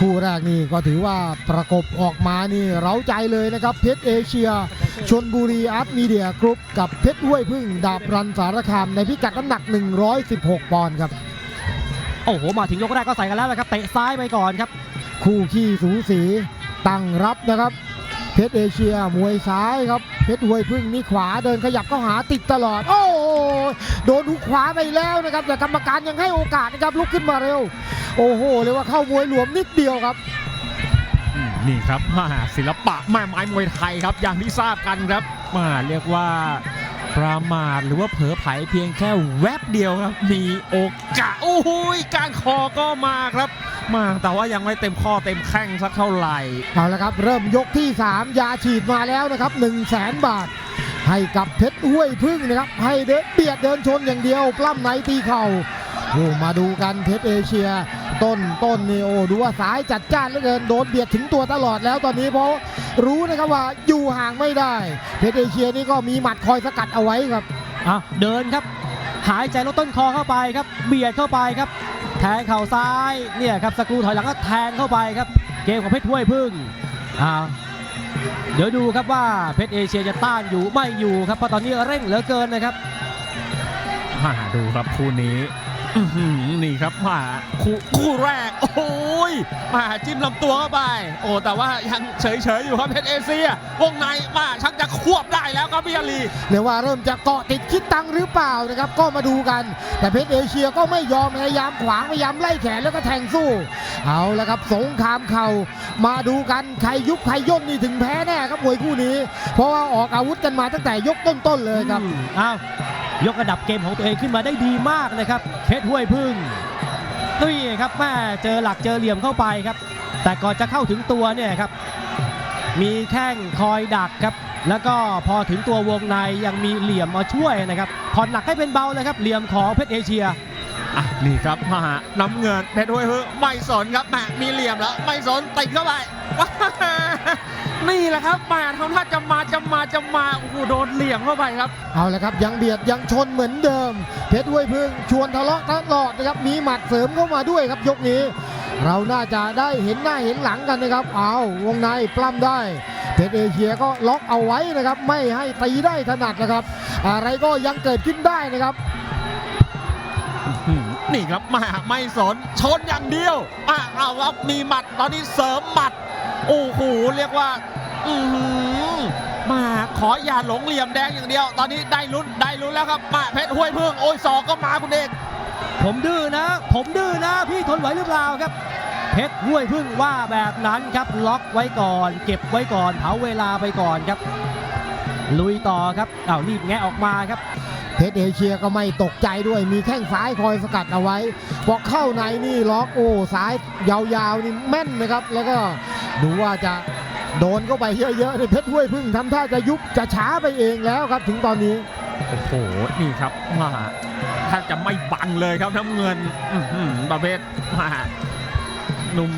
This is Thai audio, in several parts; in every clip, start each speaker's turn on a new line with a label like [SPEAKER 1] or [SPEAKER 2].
[SPEAKER 1] คู่แรกนี่ก็ถือว่าประกบออกมานี่เร้าใจเลยนะครับเพชรเอเชียชนบุรีอาร์ตมีเดียกรุ๊ปกับเพชรห้วยพึ่งดาบรันสารคามในพิกัดน้ำหนัก 116 ปอนด์ครับ
[SPEAKER 2] โอ้โห มาถึงยกแรกก็ใส่กันแล้วนะครับเตะซ้ายไปก่อนครับ
[SPEAKER 1] คู่ขี้สูสีตั้งรับนะครับ เพชรเอเชียมวยซ้ายครับ เพชรห้วยพึ่งนี่ขวาเดินขยับเข้าหาติดตลอด โอ้โหโดนหุกขวาไปแล้วนะครับ แต่กรรมการยังให้โอกาสนะครับลุกขึ้นมาเร็ว โอ้โหเรียกว่าเข้ามวยหลวมนิดเดียวครับ
[SPEAKER 3] อืมนี่ครับมาศิลปะแม่ไม้มวยไทยครับ อย่างที่ทราบกันครับมาเรียกว่าประมาทหรือว่าเผลอไผลเพียงแค่แวบเดียวครับ มีโอกาสโอ้โหยการคอก็มาครับ มาแต่ว่ายังไม่เต็มข้อเต็มแข้งสักเท่าไหร่
[SPEAKER 1] เอาละครับ เริ่มยกที่ 3 ยาฉีดมาแล้วนะครับ 1 0 0 0 0แสนบาท ให้กับเพชรห้วยพึ่งนะครับ ให้เดินเบียดเดินชนอย่างเดียว ปล้ำไหนตีเข่าโอ้มาดูกันเพชรเอเชีย ต้นต้นนี่โอ้ดูว่าสายจัดจ้านเหลือเกินโดนเบียดถึงตัวตลอดแล้วตอนนี้เพราะรู้นะครับว่าอยู่ห่างไม่ได้ เพชรเอเชียนี่ก็มีหมัดคอยสกัดเอาไว้ครับ
[SPEAKER 2] อะเดินครับ หายใจลดต้นคอเข้าไปครับ เบียดเข้าไปครับแทงเข่าซ้ายเนี่ยครับสกรูถอยหลังก็แทงเข้าไปครับ เกมของเพชรห้วยพึ่งอ้าวเดี๋ยวดูครับว่าเพชรเอเชียจะต้านอยู่ไม่อยู่ครับเพราะตอนนี้เร่งเหลือเกินนะครับ
[SPEAKER 3] มาดูครับคู่นี้ นี่ครับมาคู่คู่แรก โอ้ยมาจิ้มลำตัวเข้าไป โอ้แต่ว่ายังเฉยๆอยู่ครับเพชรเอเชียวงในมาชักจะควบได้แล้วครับพี่อาลี
[SPEAKER 1] เรียกว่าเริ่มจะเกาะติดคิดตังค์หรือเปล่านะครับ ก็มาดูกัน แต่เพชรเอเชียก็ไม่ยอมพยายามขวางพยายามไล่แขนแล้วก็แทงสู้ เอาละครับสงครามเข่ามาดูกันใครยุบใครย่นนี่ถึงแพ้แน่ครับมวยคู่นี้ เพราะว่าออกอาวุธกันมาตั้งแต่ยกต้นๆเลยครับ
[SPEAKER 2] อืมอ้าว ยกระดับเกมของตัวเองขึ้นมาได้ดีมากนะครับเพชรห้วยพึ่งนี่ครับแม่เจอหลักเจอเหลี่ยมเข้าไปครับ แต่ก่อนจะเข้าถึงตัวเนี่ยครับ มีแข้งคอยดักครับ แล้วก็พอถึงตัววงในยังมีเหลี่ยมมาช่วยนะครับผ่อนหนักให้เป็นเบาเลยครับเหลี่ยมของเพชรเอเชีย
[SPEAKER 3] อะนี่ครับมาน้ำเงินเพชรห้วยฮึไม่สนครับแหมมีเหลี่ยมแล้วไม่สนติดเข้าไป นี่แหละครับแหมาทำท่าจะมาจะมาจะมาโอ้โหโดนเหลี่ยมเข้าไปครับ
[SPEAKER 1] เอาละครับยังเบียดยังชนเหมือนเดิม เพชรห้วยพึ่งชวนทะเลาะตลอดนะครับมีหมัดเสริมเข้ามาด้วยครับยกนี้ เราน่าจะได้เห็นหน้าเห็นหลังกันนะครับ เอาวงในปล้ำได้เพชรเอเชียก็ล็อกเอาไว้นะครับ ไม่ให้ตีได้ถนัดนะครับ อะไรก็ยังเกิดขึ้นได้นะครับ
[SPEAKER 3] อืมนี่ครับมาไม่สนชนอย่างเดียวอะเอาครับมีหมัดตอนนี้เสริมหมัด โอ้โหเรียกว่า อือหือมาขออย่าหลงเหลี่ยมแดงอย่างเดียว ตอนนี้ได้ลุ้นได้ลุ้นแล้วครับมาเพชรห้วยพึ่งโอ้ยศอกก็มาคุณเอก
[SPEAKER 2] ผมดื้อนะ ผมดื้อนะ พี่ทนไหวหรือเปล่าครับ เพชรห้วยพึ่งว่าแบบนั้นครับล็อกไว้ก่อน เก็บไว้ก่อนเผาเวลาไปก่อนครับ ลุยต่อครับอ้าวรีบแงะออกมาครับ
[SPEAKER 1] เพชรเอเชียก็ไม่ตกใจด้วยมีแข้งซ้ายคอยสกัดเอาไว้พอเข้าในนี่ล็อกโอ้ซ้ายยาวๆนี่แม่นนะครับ แล้วก็ ดูว่าจะโดนเข้าไปเยอะๆในเพชรห้วยพึ่งทำท่าจะยุบจะช้าไปเองแล้วครับ ถึงตอนนี้
[SPEAKER 3] โอ้โหนี่ครับมาแทบจะไม่บังเลยครับน้ำเงินอื้อหือประเภทมาหนุ่ม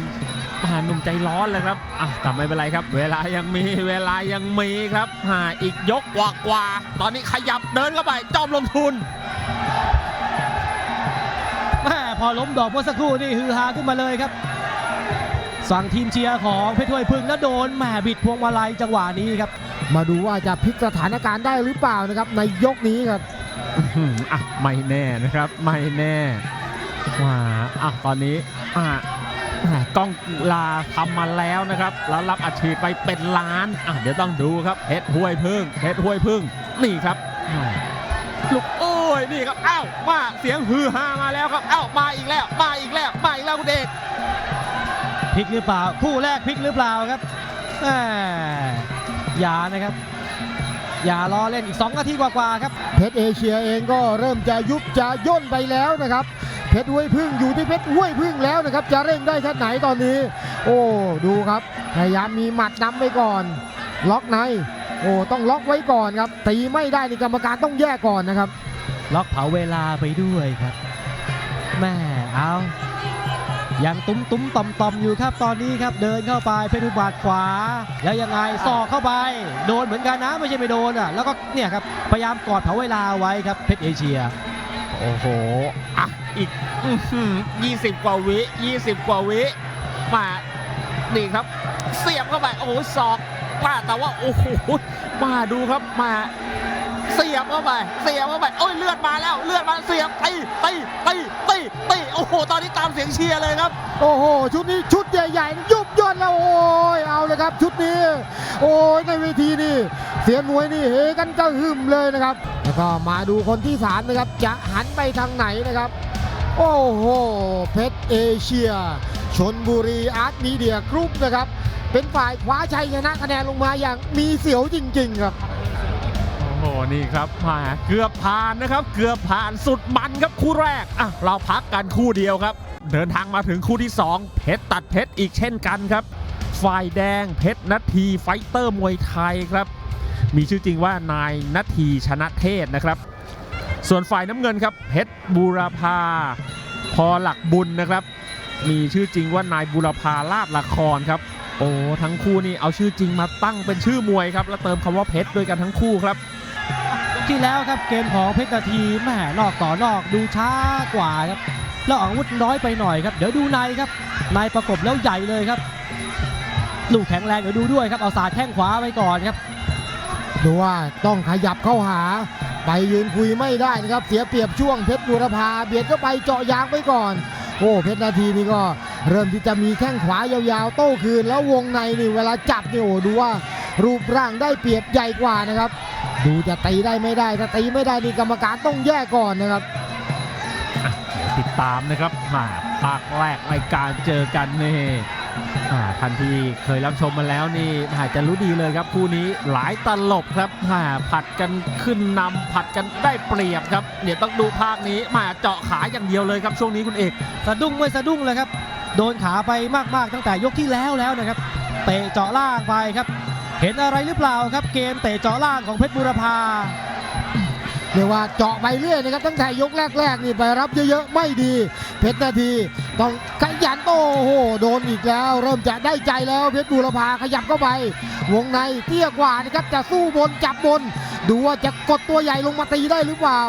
[SPEAKER 3] มาหนุ่มใจร้อนเลยครับอะแต่ไม่เป็นไรครับ เวลายังมีเวลายังมีครับหาอีกยกกว่ากว่าๆตอนนี้ขยับเดินเข้าไปจอมลงทุน
[SPEAKER 2] แม่พอล้มดอกเมื่อสักครู่นี่ฮือฮาขึ้นมาเลยครับ สั่งทีมเชียร์ของเพชรถ้วยพึ่งแล้วโดนแหม่บิดพวงมาลัยจังหวะนี้ครับ
[SPEAKER 1] มาดูว่าจะพลิกสถานการณ์ได้หรือเปล่านะครับ ในยกนี้ครับ
[SPEAKER 3] อื้อหืออะไม่แน่นะครับไม่แน่ว่าอะตอนนี้อะอะกล้องลาทำมาแล้วนะครับ แล้วรับอัดฉีดไปเป็นล้านอะเดี๋ยวต้องดูครับเพชรห้วยพึ่งเพชรห้วยพึ่งนี่ครับอะลูกโอ้ยนี่ครับอ้าวมาเสียงฮือฮามาแล้วครับอ้าวมาอีกแล้วมาอีกแล้วมาอีกแล้วคุณเดช
[SPEAKER 2] พลิกหรือเปล่า คู่แรกพลิกหรือเปล่าครับแหม่อย่านะครับ อย่ารอเล่นอีก 2 นาทีกว่าๆครับ
[SPEAKER 1] เพชรเอเชียเองก็เริ่มจะยุบจะย่นไปแล้วนะครับ เพชรห้วยพึ่งอยู่ที่เพชรห้วยพึ่งแล้วนะครับ จะเร่งได้ท่าไหนตอนนี้ โอ้ดูครับพยายามมีหมัดนำไปก่อน ล็อกในโอ้ต้องล็อกไว้ก่อนครับ ตีไม่ได้นี่กรรมการต้องแยกก่อนนะครับ
[SPEAKER 2] ล็อกเผาเวลาไปด้วยครับแม่เอา ยังตุ้มตุ้มต่อมต่อมอยู่ครับตอนนี้ครับเดินเข้าไปเพชรอุบาทขวา แล้วยังไงศอกเข้าไป โดนเหมือนกันนะไม่ใช่ไม่โดนอะแล้วก็เนี่ยครับพยายามกอดเผาเวลาไว้ครับเพชรเอเชีย
[SPEAKER 3] โอ้โหอะอีกอื้อหือยี่สิบกว่าวิยี่สิบกว่าวิมานี่ครับ เสียบเข้าไปโอ้โหศอกมาแต่ว่าโอ้โหมาดูครับมา เสียบเข้าไป เสียบเข้าไปโอ้ยเลือดมาแล้ว เลือดมาเสียบตีตีตีตีตีโอ้โห ตอนนี้ตามเสียงเชียร์เลยครับ
[SPEAKER 1] โอ้โห ชุดนี้ชุดใหญ่ๆยุบย่นแล้วโอ้ยเอาเลยครับ ชุดนี้ โอ้ยในเวทีนี่ เสียนมวยนี่เฮกันกระหึ่มเลยนะครับ แล้วก็มาดูคนที่สามนะครับ จะหันไปทางไหนนะครับ โอ้โห เพชรเอเชียชนบุรีอาร์ตมีเดียกรุ๊ปนะครับ เป็นฝ่ายคว้าชัยชนะคะแนนลงมาอย่างมีเสียวจริง ๆ ครับ
[SPEAKER 3] นี่ครับมาเกือบผ่านนะครับ เกือบผ่านสุดมันครับคู่แรกอะเราพักกันคู่เดียวครับ เดินทางมาถึงคู่ที่ 2 เพชรตัดเพชรอีกเช่นกันครับ ฝ่ายแดงเพชรนาทีไฟเตอร์มวยไทยครับ มีชื่อจริงว่านายนาทีชนะเทศนะครับ ส่วนฝ่ายน้ำเงินครับเพชรบูรพาพอหลักบุญนะครับ มีชื่อจริงว่านายบูรพาลาดละครครับโอ้ทั้งคู่นี่เอาชื่อจริงมาตั้งเป็นชื่อมวยครับ แล้วเติมคำว่าเพชรด้วยกันทั้งคู่ครับ
[SPEAKER 2] ที่แล้วครับเกมของเพชรนาทีแม่นอกต่อนอกดูช้ากว่าครับแล้วอาวุธน้อยไปหน่อยครับ เดี๋ยวดูในครับในประกบแล้วใหญ่เลยครับ ลูกแข็งแรงเดี๋ยวดูด้วยครับเอาสาดแข้งขวาไว้ก่อนครับ
[SPEAKER 1] ดูว่าต้องขยับเข้าหา ไปยืนคุยไม่ได้นะครับ เสียเปรียบช่วงเพชรบูรพาเบียดเข้าไปเจาะยางไปก่อนโอ้เพชรนาทีนี่ก็เริ่มที่จะมีแข้งขวายาวๆ โต้คืน แล้ววงในนี่เวลาจับนี่โอ้ดูว่ารูปร่างได้เปรียบใหญ่กว่านะครับ ดูจะตีได้ไม่ได้ถ้าตีไม่ได้นี่กรรมการต้องแยกก่อนนะครับ
[SPEAKER 3] เดี๋ยวติดตามนะครับมาภาคแรกในการเจอกันนี่อ่าท่านที่เคยรับชมมาแล้วนี่อาจจะรู้ดีเลยครับคู่นี้หลายตลบครับมาผัดกันขึ้นนำผัดกันได้เปรียบครับ เดี๋ยวต้องดูภาคนี้มาเจาะขาอย่างเดียวเลยครับช่วงนี้คุณเอก
[SPEAKER 2] สะดุ้งไม่สะดุ้งเลยครับ โดนขาไปมากๆตั้งแต่ยกที่แล้วแล้วนะครับเตะเจาะล่างไปครับ เห็นอะไรหรือเปล่าครับเกมเตะเจาะล่างของเพชรบุรพา
[SPEAKER 1] เรียกว่าเจาะไปเรื่อยนะครับตั้งแต่ยกแรกๆนี่ไปรับเยอะๆไม่ดี เพชรนาทีต้องขยันโอ้โหโดนอีกแล้ว เริ่มจะได้ใจแล้วเพชรบูรพาขยับเข้าไป วงในเตี้ยกว่านะครับจะสู้บนจับบน ดูว่าจะกดตัวใหญ่ลงมาตีได้หรือเปล่า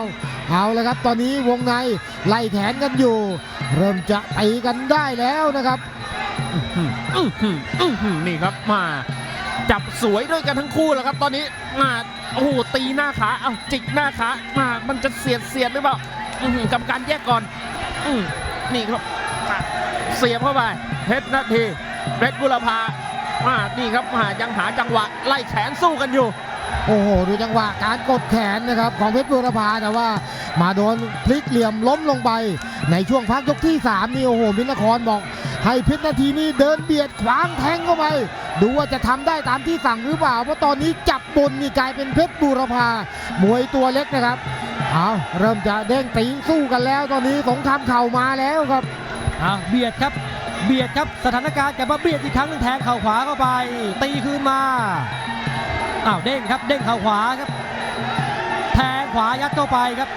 [SPEAKER 1] เอาเลยครับตอนนี้วงในไล่แขนกันอยู่ เริ่มจะตีกันได้แล้วนะครับ
[SPEAKER 3] อื้อหืออื้อหืออื้อหือนี่ครับมา จับสวยด้วยกันทั้งคู่แล้วครับ ตอนนี้มาโอ้โหตีหน้าขาเอาจิกหน้าขามามันจะเสียดเสียดหรือเปล่าอื้อหือกรรมการแยกก่อนอืมนี่ครับมาเสียบเข้าไปเพชรนาทีเพชรบุรพามานี่ครับมายังหาจังหวะไล่แขนสู้กันอยู่
[SPEAKER 1] โอ้โหดูจังหวะการกดแขนนะครับของเพชรบูรพาแต่ว่ามาโดนพลิกเหลี่ยมล้มลงไป ในช่วงพักยกที่3นี่โอ้โหมินครบอกให้เพชรนาทีนี้เดินเบียดขวางแทงเข้าไป ดูว่าจะทำได้ตามที่สั่งหรือเปล่า เพราะตอนนี้จับบนนี่กลายเป็นเพชรบูรพามวยตัวเล็กนะครับเอาเริ่มจะเด้งตีสู้กันแล้ว ตอนนี้สงครามเข่ามาแล้วครับ
[SPEAKER 2] อ้าวเบียดครับ เบียดครับสถานการณ์กลับมาเบียดอีกครั้งหนึ่งแทงเข่าขวาเข้าไป ตีคืนมาอ้าวเด้งครับเด้งเข่าขวาครับ แทงขวายัดเข้าไปครับ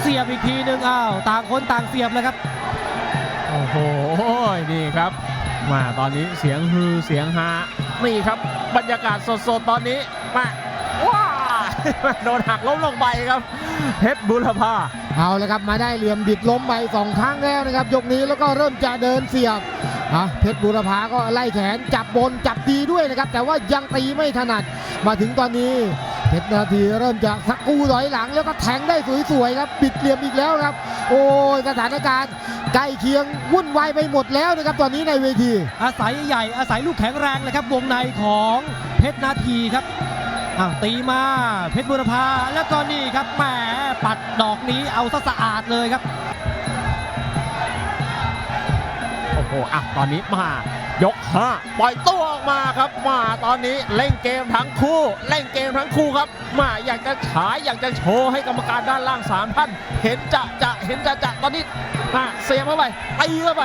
[SPEAKER 2] เสียบอีกทีหนึ่งอ้าวต่างคนต่างเสียบเลยครับ
[SPEAKER 3] โอ้โหนี่ครับ มาตอนนี้เสียงฮือเสียงฮานี่ครับ บรรยากาศสดๆ ตอนนี้มาว้าโดนหักล้มลงไปครับเพชรบุรพา
[SPEAKER 1] เอาเลยครับมาได้เหลี่ยมบิดล้มไปสองครั้งแล้วนะครับ ยกนี้แล้วก็เริ่มจะเดินเสียบอะเพชรบูรพาก็ไล่แขนจับบนจับดีด้วยนะครับ แต่ว่ายังตีไม่ถนัดมาถึงตอนนี้เพชรนาทีเริ่มจะสักกูถอยหลังแล้วก็แทงได้สวยๆครับบิดเหลี่ยมอีกแล้วครับ โอ้ยสถานการณ์ ใกล้เคียงวุ่นวายไปหมดแล้วนะครับตอนนี้ในเวที
[SPEAKER 2] อาศัยใหญ่อาศัยลูกแข็งแรงเลยครับ วงในของเพชรนาทีครับอ้าวตีมาเพชรบุรพาแล้วก็นี่ครับแหมปัดดอกนี้เอาซะสะอาดเลยครับ
[SPEAKER 3] โอ้โหอะตอนนี้มา ยกห้าปล่อยตัวออกมาครับมาตอนนี้เล่นเกมทั้งคู่เล่นเกมทั้งคู่ครับมาอยากจะฉายอยากจะโชว์ให้กรรมการด้านล่างสามท่าน เห็นจะจะเห็นจะจะตอนนี้เสียบเข้าไปตีเข้าไป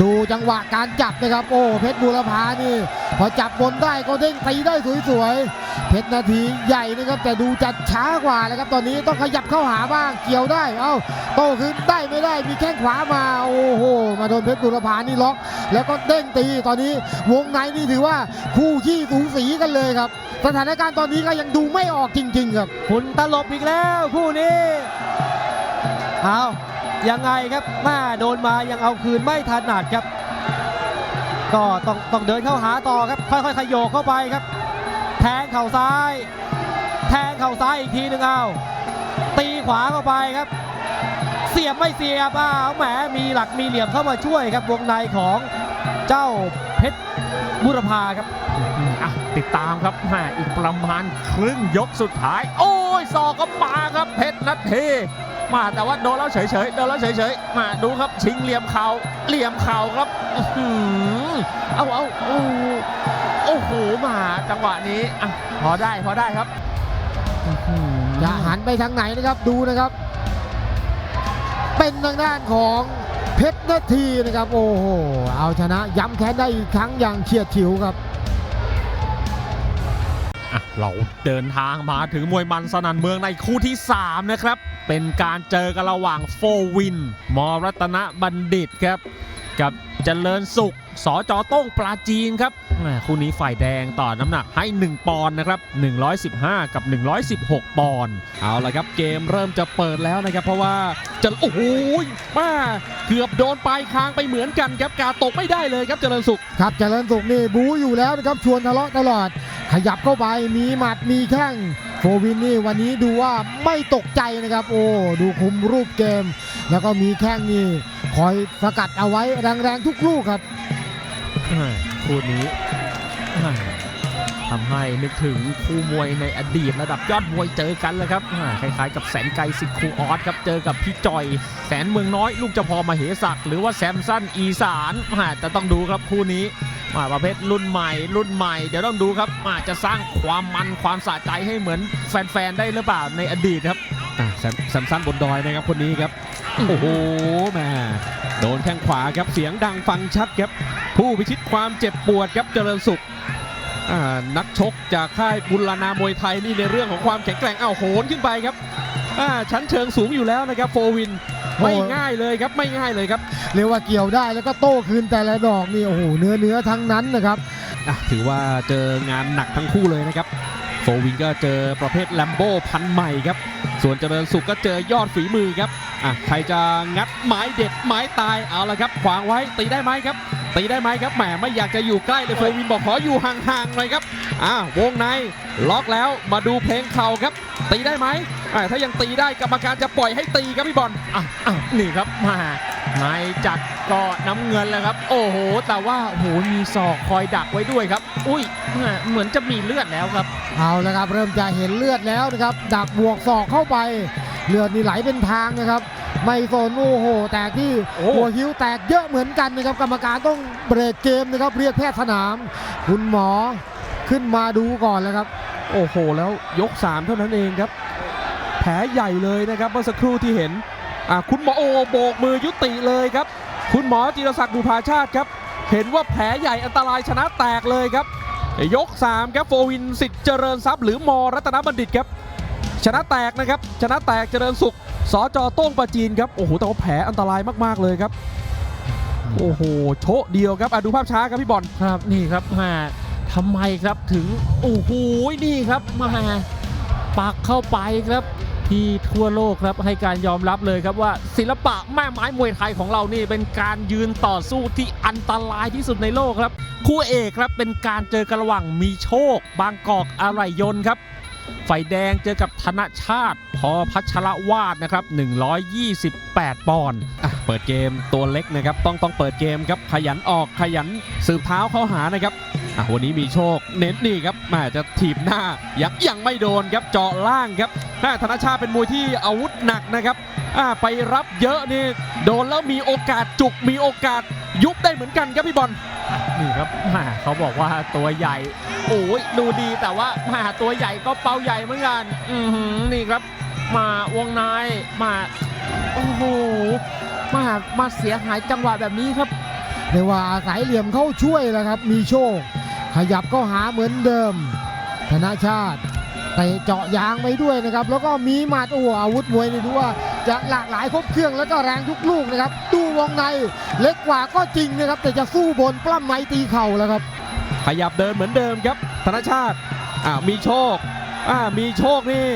[SPEAKER 1] ดูจังหวะการจับนะครับ โอ้เพชรบูรพานี่ พอจับบนได้ก็เด้งตีได้สวยๆเพชรนาทีใหญ่นะครับ แต่ดูจัดช้ากว่านะครับ ตอนนี้ต้องขยับเข้าหาบ้างเกี่ยวได้ เอ้าโต้คืนได้ไม่ได้มีแข้งขวามาโอ้โหมาโดนเพชรบูรพานี่ล็อก แล้วก็เด้งตีตอนนี้วงในนี่ถือว่าคู่ขี้สูสีกันเลยครับ สถานการณ์ตอนนี้ก็ยังดูไม่ออกจริง ๆ ครับ
[SPEAKER 2] คุณตลบอีกแล้วคู่นี้เอา ยังไงครับแม่โดนมายังเอาคืนไม่ถนัดครับ ก็ต้องต้องเดินเข้าหาต่อครับ ค่อยๆขยโยกเข้าไปครับ แทงเข่าซ้าย แทงเข่าซ้ายอีกทีหนึ่งเอาตีขวาเข้าไปครับ เสียบไม่เสียบอ้าวแหมมีหลักมีเหลี่ยมเข้ามาช่วยครับวงในของเจ้าเพชรบุรพาครับ
[SPEAKER 3] อะติดตามครับแหมอีกประมาณครึ่งยกสุดท้าย โอ้ยศอกก็มาครับเพชรนัทเท มาแต่ว่าโดนแล้วเฉยๆโดนแล้วเฉยๆมาดูครับชิงเหลี่ยมเข่าเหลี่ยมเข่าครับอื้อหือเอาเอาโอ้โอ้โหมาจังหวะนี้อะพอได้พอได้ครับ
[SPEAKER 1] จะหันไปทางไหนนะครับดูนะครับ เป็นทางด้านของเพชรนาทีนะครับ โอ้โหเอาชนะย้ำแค้นได้อีกครั้งอย่างเฉียดฉิวครับ
[SPEAKER 3] เราเดินทางมาถึงมวยมันสนันเมืองในคู่ที่ 3 นะครับ เป็นการเจอกันระหว่างโฟวิน มรัตนบัณฑิตครับ กับเจริญสุขสจโต้งปลาจีนครับคู่นี้ฝ่ายแดงต่อน้ำหนักให้ 1 ปอนด์นะครับ 115 กับ 116 ปอนด์
[SPEAKER 4] เอาละครับเกมเริ่มจะเปิดแล้วนะครับ เพราะว่าจะโอ้โหมาเกือบโดนปลายคางไปเหมือนกันครับกาตกไม่ได้เลยครับเจริญสุข
[SPEAKER 1] ครับเจริญสุขนี่บูอยู่แล้วนะครับชวนทะเลาะตลอด ขยับเข้าไปมีหมัดมีแข้งโฟวินนี่วันนี้ดูว่าไม่ตกใจนะครับ โอ้ดูคุมรูปเกม แล้วก็มีแข้งนี่คอยสกัดเอาไว้แรงๆทุกลูกครับ
[SPEAKER 3] แหม่คู่นี้ทำให้นึกถึงคู่มวยในอดีตระดับยอดมวยเจอกันเลยครับคล้ายๆกับแสนไกลสิทธิ์ครูออสครับเจอกับพี่จอย แสนเมืองน้อย ลูกเจ้าพอมาเหศักหรือว่าแซมสันอีสานแต่ต้องดูครับคู่นี้ แหม่ประเภทรุ่นใหม่รุ่นใหม่ เดี๋ยวต้องดูครับแหม่จะสร้างความมันความสะใจให้เหมือนแฟนๆ ได้หรือเปล่าในอดีตครับ
[SPEAKER 4] อะแซมแซมสันบนดอยนะครับคนนี้ครับโอ้โหแม่โดนแข้งขวาครับเสียงดังฟังชัดครับ ผู้พิชิตความเจ็บปวดครับเจริญสุขอ่านักชกจากค่ายบุรณามวยไทยนี่ในเรื่องของความแข็งแกร่งอ้าวโหนขึ้นไปครับอ่าชั้นเชิงสูงอยู่แล้วนะครับโฟวิน ไม่
[SPEAKER 1] โอ้
[SPEAKER 4] ง่ายเลยครับไม่ง่ายเลยครับ
[SPEAKER 1] เรียกว่าเกี่ยวได้แล้วก็โต้คืนแต่ละดอกนี่โอ้โหเนื้อเนื้อทั้งนั้นนะครับ
[SPEAKER 4] อะถือว่าเจองานหนักทั้งคู่เลยนะครับโฟวินก็เจอประเภทแลมโบ้พันใหม่ครับ ส่วนเจริญสุขก็เจอยอดฝีมือครับอะใครจะงัดไม้เด็ดไม้ตายเอาละครับขวางไว้ตีได้ไหมครับตีได้ไหมครับแหมไม่อยากจะอยู่ใกล้เลยโฟวินบอกขออยู่ห่างๆหน่อยครับอ่าวงในล็อกแล้วมาดูเพลงเข่าครับ ตีได้ไหมอะ ถ้ายังตีได้กรรมการจะปล่อยให้ตีครับพี่บอล
[SPEAKER 3] อะอะนี่ครับมาในจัดก็น้ำเงินแล้วครับ โอ้โห แต่ว่าโอ้โหมีศอกคอยดักไว้ด้วยครับ อุ้ยแหม่เหมือนจะมีเลือดแล้วครับ
[SPEAKER 1] เอาละครับ เริ่มจะเห็นเลือดแล้วนะครับ ดักบวกศอกเข้าไป เลือดนี่ไหลเป็นทางนะครับไม่สนโอ้โห แตกที่
[SPEAKER 4] โอ้
[SPEAKER 1] หัวคิ้วแตกเยอะเหมือนกันนะครับ กรรมการต้องเบรกเกมนะครับ เรียกแพทย์สนาม คุณหมอขึ้นมาดูก่อนแล้วครับ
[SPEAKER 4] โอ้โห แล้วยก 3 เท่านั้นเองครับ แผลใหญ่เลยนะครับเมื่อสักครู่ที่เห็นคุณหมอโอโบกมือยุติเลยครับ คุณหมอจิรศักดิ์บุภาชาติครับ เห็นว่าแผลใหญ่อันตรายชนะแตกเลยครับ ยก 3 ครับโฟวินสิทธิ์เจริญทรัพย์หรือมรัตนบัณฑิตครับ ชนะแตกนะครับ ชนะแตกเจริญสุขสจโต้งประจีนครับ โอ้โห แต่ว่าแผลอันตรายมากๆเลยครับ โอ้โห โชะเดียวครับอดูภาพช้าครับพี่บอล
[SPEAKER 3] ครับ นี่ครับมาทำไมครับถึง โอ้โห นี่ครับมาปักเข้าไปครับ ที่ทั่วโลกครับให้การยอมรับเลยครับว่าศิลปะแม่ไม้มวยไทยของเรานี่เป็นการยืนต่อสู้ที่อันตรายที่สุดในโลกครับ คู่เอกครับเป็นการเจอกันระหว่างมีโชค บางกอกอะไรยนครับฝ่ายแดงเจอกับธนชาติ พอพัชรวาดนะครับ 128 ปอนด์
[SPEAKER 4] อะเปิดเกมตัวเล็กนะครับ ต้องต้องเปิดเกมครับขยันออกขยันสืบเท้าเข้าหานะครับ อะวันนี้มีโชคเน้นนี่ครับแหม่จะถีบหน้ายังยังไม่โดนครับเจาะล่างครับแม่ธนชาติเป็นมวยที่อาวุธหนักนะครับอะไปรับเยอะนี่โดนแล้วมีโอกาสจุกมีโอกาสยุบได้เหมือนกันครับพี่บอล
[SPEAKER 3] นี่ครับแหม่เขาบอกว่าตัวใหญ่โอ้ยดูดีแต่ว่าแหมาตัวใหญ่ก็เป้าใหญ่เหมือนกันอือหือนี่ครับ มาวงในมาโอ้โหมามาเสียหายจังหวะแบบนี้ครับ
[SPEAKER 1] เรียกว่าอาศัยเหลี่ยมเข้าช่วยแล้วครับ มีโชค ขยับเข้าหาเหมือนเดิม ธนชาติเตะเจาะยางไปด้วยนะครับ แล้วก็มีหมัดโอ้อาวุธมวยนี่ดูว่าจะหลากหลายครบเครื่องแล้วก็แรงทุกลูกนะครับ ดูวงในเล็กกว่าก็จริงนะครับ แต่จะสู้บนปล้ำในตีเข่าแล้วครับ
[SPEAKER 4] ขยับเดินเหมือนเดิมครับ ธนชาติอ่ามีโชคอ่ามีโชคนี่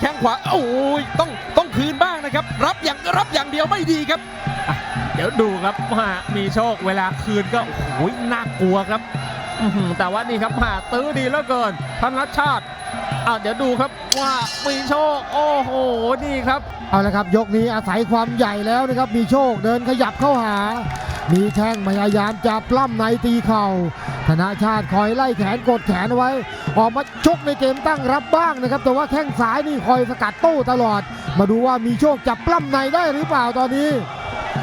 [SPEAKER 4] แข้งขวาโอ้ยต้องต้องคืนบ้างนะครับนะครับรับอย่างรับอย่างเดียวไม่ดีครับ
[SPEAKER 3] เดี๋ยวดูครับว่ามีโชคเวลาคืนก็โอ้โหน่ากลัวครับอื้อหือ แต่ว่านี่ครับมาตื้อดีเหลือเกินธนชาติอะเดี๋ยวดูครับว่ามีโชคโอ้โหนี่ครับ
[SPEAKER 1] เอาละครับ ยกนี้อาศัยความใหญ่แล้วนะครับ มีโชคเดินขยับเข้าหา มีแข้งพยายามจะปล้ำในตีเข่าธนาชาติคอยไล่แขนกดแขนเอาไว้ ออกมาชกในเกมตั้งรับบ้างนะครับ แต่ว่าแข้งซ้ายนี่คอยสกัดโต้ตลอด มาดูว่ามีโชคจับปล้ำในได้หรือเปล่าตอนนี้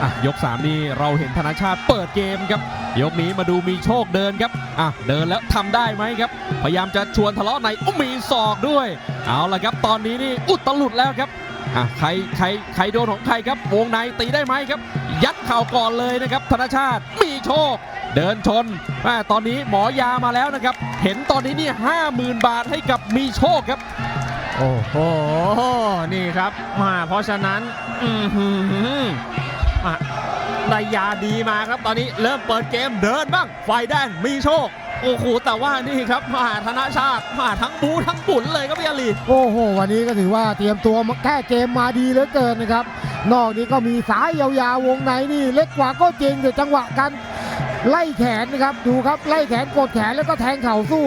[SPEAKER 4] อะยก3นี่เราเห็นธนชาติเปิดเกมครับ ยกนี้มาดูมีโชคเดินครับอะเดินแล้วทำได้ไหมครับ พยายามจะชวนทะเลาะในอุ้มมีศอกด้วย เอาละครับ ตอนนี้นี่อุตลุดแล้วครับอะใครใครใครโดนของใครครับ วงในตีได้ไหมครับ ยัดเข่าก่อนเลยนะครับ ธนชาติมีโชค เดินชนอะตอนนี้หมอยามาแล้วนะครับ เห็นตอนนี้นี่ห้าหมื่นบาทให้กับมีโชคครับ
[SPEAKER 3] โอ้โห นี่ครับมาเพราะฉะนั้น อือ หืออะยาดีมาครับ ตอนนี้เริ่มเปิดเกมเดินบ้างไฟแดงมีโชคโอ้โหแต่ว่านี่ครับมาธนชาติมาทั้งบูทั้งบุญเลยครับพี่อลี
[SPEAKER 1] โอ้โห วันนี้ก็ถือว่าเตรียมตัวมาแก้เกมมาดีเหลือเกินนะครับ นอกนี้ก็มีสายยาวๆวงในนี่เล็กกว่าก็จริงแต่จังหวะการไล่แขนนะครับดูครับไล่แขนกดแขนแล้วก็แทงเข่าสู้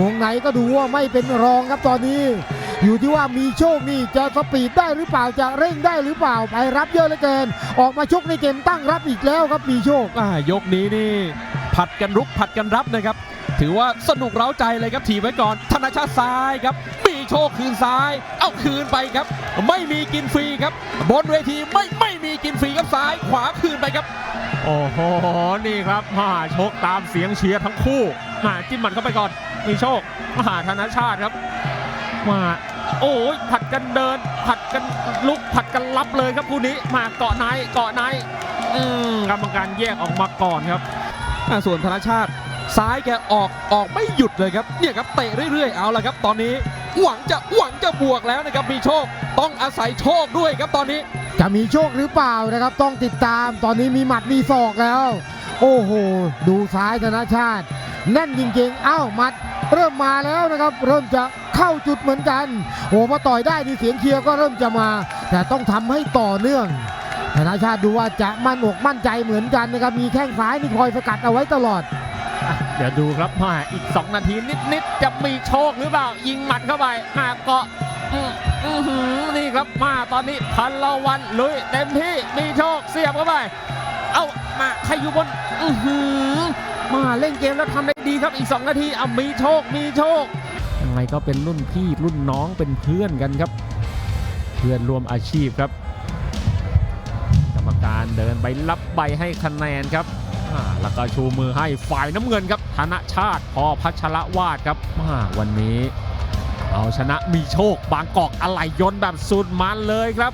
[SPEAKER 1] วงในก็ดูว่าไม่เป็นรองครับตอนนี้ อยู่ที่ว่ามีโชคนี่จะสปีดได้หรือเปล่าจะเร่งได้หรือเปล่าไปรับเยอะเหลือเกิน ออกมาชกในเกมตั้งรับอีกแล้วครับมีโชค
[SPEAKER 4] อ่ายกนี้นี่ผัดกันรุกผัดกันรับนะครับ ถือว่าสนุกเร้าใจเลยครับถีบไว้ก่อน ธนชาติซ้ายครับ มีโชคคืนซ้าย เอาคืนไปครับ ไม่มีกินฟรีครับ บนเวทีไม่ไม่มีกินฟรีครับซ้าย ขวาคืนไปครับ
[SPEAKER 3] โอ้โหนี่ครับมาชกตามเสียงเชียร์ทั้งคู่มาจิ้มหมัดเข้าไปก่อน มีโชคมาธนชาติครับ มาโอ้ยผัดกันเดิน ผัดกันลุกผัดกันรับเลยครับคู่นี้มาเกาะในเกาะในอืมกรรมการแยกออกมาก่อนครับ
[SPEAKER 4] อ่าส่วนธนชาติซ้ายแกออกออกไม่หยุดเลยครับเนี่ยครับเตะเรื่อยๆเอาละครับ ตอนนี้หวังจะหวังจะบวกแล้วนะครับมีโชคต้องอาศัยโชคด้วยครับตอนนี้
[SPEAKER 1] จะมีโชคหรือเปล่านะครับ ต้องติดตามตอนนี้มีหมัดมีศอกแล้ว โอ้โห ดูซ้ายธนชาติ แน่นจริงๆ เอ้าหมัด เริ่มมาแล้วนะครับ เริ่มจะ เข้าจุดเหมือนกัน โอ้มาต่อยได้ดีเสียงเชียร์ก็เริ่มจะมา แต่ต้องทำให้ต่อเนื่องธนชาติดูว่าจะมั่นอกมั่นใจเหมือนกันนะครับ มีแข้งซ้ายนี่คอยสกัดเอาไว้ตลอด
[SPEAKER 3] เดี๋ยวดูครับมาอีก 2 นาทีนิดๆจะมีโชคหรือเปล่า ยิงหมัดเข้าไปหาเกาะอืออือหือนี่ครับมาตอนนี้พันละวันลุยเต็มที่มีโชคเสียบเข้าไป เอามาใครอยู่บนอือหือมาเล่นเกมแล้วทำได้ดีครับอีก 2 นาทีเอามีโชคมีโชค ยังไงก็เป็นรุ่นพี่รุ่นน้องเป็นเพื่อนกันครับ เพื่อนรวมอาชีพครับ กรรมการเดินไปรับใบให้คะแนนครับอ่าแล้วก็ชูมือให้ฝ่ายน้ำเงินครับธนชาติพอพัชระวาดครับมาวันนี้ เอาชนะมีโชคบางกอกอะไหล่ยนแบบสุดมันเลยครับ